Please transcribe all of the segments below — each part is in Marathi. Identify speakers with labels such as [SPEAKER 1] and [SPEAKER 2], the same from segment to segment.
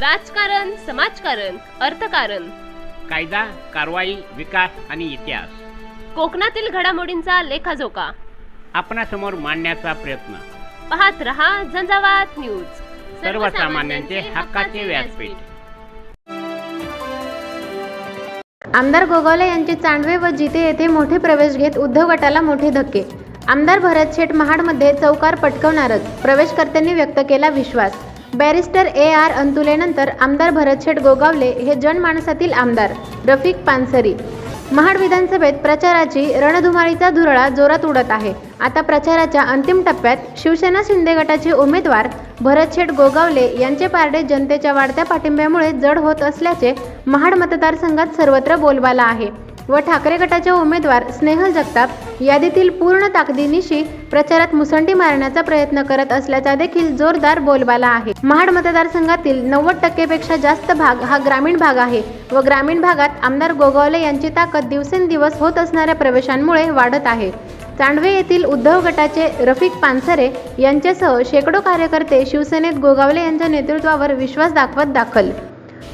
[SPEAKER 1] राजकारण समाजकारण अर्थकारण.
[SPEAKER 2] कायदा कारवाई विकास आणि इतिहास.
[SPEAKER 1] कोकणातील घडामोडींचा लेखाजोखा.
[SPEAKER 2] आपणासमोर मांडण्याचा प्रयत्न.
[SPEAKER 1] पाहत रहा झंझावात न्यूज.
[SPEAKER 2] सर्वसामान्यांचे हक्काचे व्यासपीठ.
[SPEAKER 3] आमदार गोगावले यांचे चांडवे व जिते येथे मोठे प्रवेश घेत उद्धव गटाला मोठे धक्के. आमदार भरत शेठ महाडमध्ये चौकार पटकवणारच. प्रवेशकर्त्यांनी व्यक्त केला विश्वास. बॅरिस्टर ए आर अंतुलेनंतर आमदार भरतशेठ गोगावले हे जनमानसातील आमदार रफिक पानसरी. महाड विधानसभेत प्रचाराची रणधुमाळीचा धुरळा जोरात उडत आहे. आता प्रचाराच्या अंतिम टप्प्यात शिवसेना शिंदे गटाचे उमेदवार भरतशेठ गोगावले यांचे पारडे जनतेच्या वाढत्या पाठिंब्यामुळे जड होत असल्याचे महाड मतदारसंघात सर्वत्र बोलबाला आहे. व ठाकरे गटाच्या उमेदवार स्नेहल जगताप यादीतील पूर्ण ताकदीनिशी प्रचारात मुसंडी मारण्याचा प्रयत्न करत असल्याचा देखील जोरदार बोलबाला आहे. महाड मतदारसंघातील नव्वद टक्केपेक्षा जास्त भाग हा ग्रामीण भाग आहे व ग्रामीण भागात आमदार गोगावले यांची ताकद दिवसेंदिवस होत असणाऱ्या प्रवेशांमुळे वाढत आहे. चांडवे येथील उद्धव गटाचे रफिक पानसरे यांच्यासह शेकडो कार्यकर्ते शिवसेनेत गोगावले यांच्या नेतृत्वावर विश्वास दाखवत दाखल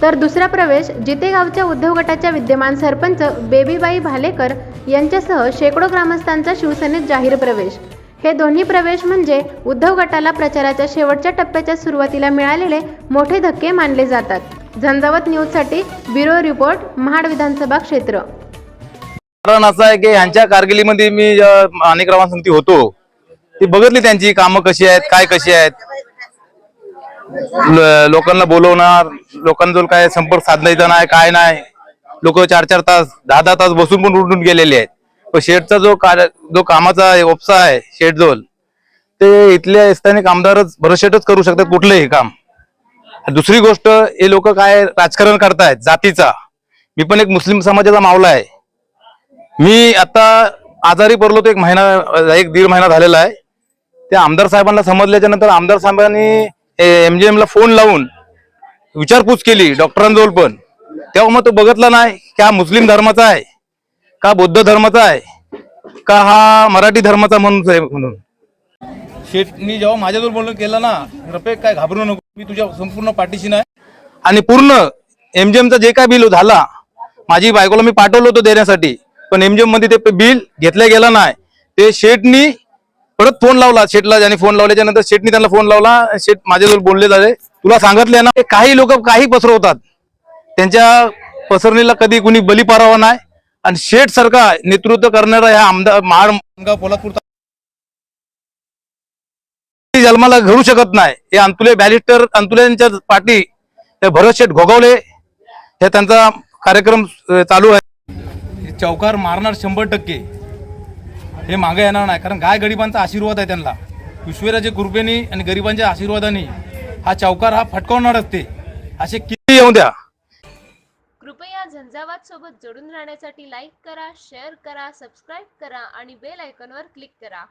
[SPEAKER 3] तर दुसरा प्रवेश जितेगावच्या उद्धव गटाच्या विद्यमान सरपंच बेबीबाई भालेकर यांच्यासह शेकडो ग्रामस्थांचा शिवसेनेत जाहीर प्रवेश. हे दोन्ही प्रवेश म्हणजे उद्धव गटाला प्रचाराच्या शेवटच्या टप्प्याच्या सुरुवातीला मिळालेले मोठे धक्के मानले जातात. झंझावत न्यूजसाठी ब्युरो रिपोर्ट महाड विधानसभा क्षेत्र.
[SPEAKER 4] कारण असं आहे की ह्यांच्या कारगिलीमध्ये मी अनेक संगती होतो. ती बघितली त्यांची कामं कशी आहेत काय कशी आहेत? लोकांना बोलवणार लोकांजवळ काय संपर्क साधण्याचा नाही काय नाही. लोक चार चार तास दहा दहा तास बसून पण उठून गेलेले आहेत. पण शेठचा जो कार्य जो कामाचा ओपसा आहे शेठजोल ते इथल्या स्थानिक आमदारच भरशेटच करू शकतात कुठलंही काम. दुसरी गोष्ट हे लोक काय राजकारण करतायत जातीचा. मी पण एक मुस्लिम समाजाचा मावला आहे. मी आता आजारी पडलो तो एक महिना एक दीड महिना झालेला आहे. त्या आमदार साहेबांना समजल्याच्या नंतर आमदार साहेबांनी एमजीएम ला फोन लावून विचारपूस केली डॉक्टरांजवळ पण. तेव्हा मग तो बघितला नाही की हा मुस्लिम धर्माचा आहे का बौद्ध धर्माचा आहे का हा मराठी धर्माचा म्हणून आहे म्हणून. शेठनी जेव्हा माझ्याजवळ बोलणं केलं ना रफेक काय घाबरू नको मी तुझ्या संपूर्ण पाठीशी नाही. आणि पूर्ण एमजीएमचा जे काय बिल झाला माझी बायकोला मी पाठवलं होतं देण्यासाठी पण एमजीएममध्ये ते बिल घेतलं गेलं नाही. ते शेठनी परत फोन लावला शेठला ज्याने फोन लावल्याच्या नंतर त्यांना फोन लावला शेठ माझ्याजवळ बोलले झाले तुला सांगितले ना काही लोक काही पसरवतात. त्यांच्या पसरणीला कधी कुणी बली पारावा नाही. आणि शेठ सारखा नेतृत्व करणारा ह्या आमदार महाड पोलादपूर जन्माला घडू शकत नाही. हे अंतुले बॅलिस्टर अंतुलेंच्या पाठी हे भरत शेठ घोगावले. हे त्यांचा कार्यक्रम चालू आहे. चौकार मारणार शंभर टक्के. हे मागे येणार नाही. कारण गाय गरिबांचा आशीर्वाद आहे त्यांना. विश्वराजे कृपेने आणि गरिबांच्या आशीर्वादाने हा चौकार हा फटकावणारच ते. असे किती येऊ द्या.
[SPEAKER 1] कृपया झंझावात सोबत जोडून राहण्यासाठी लाईक करा शेअर करा सबस्क्राईब करा आणि बेल आयकॉनवर क्लिक करा.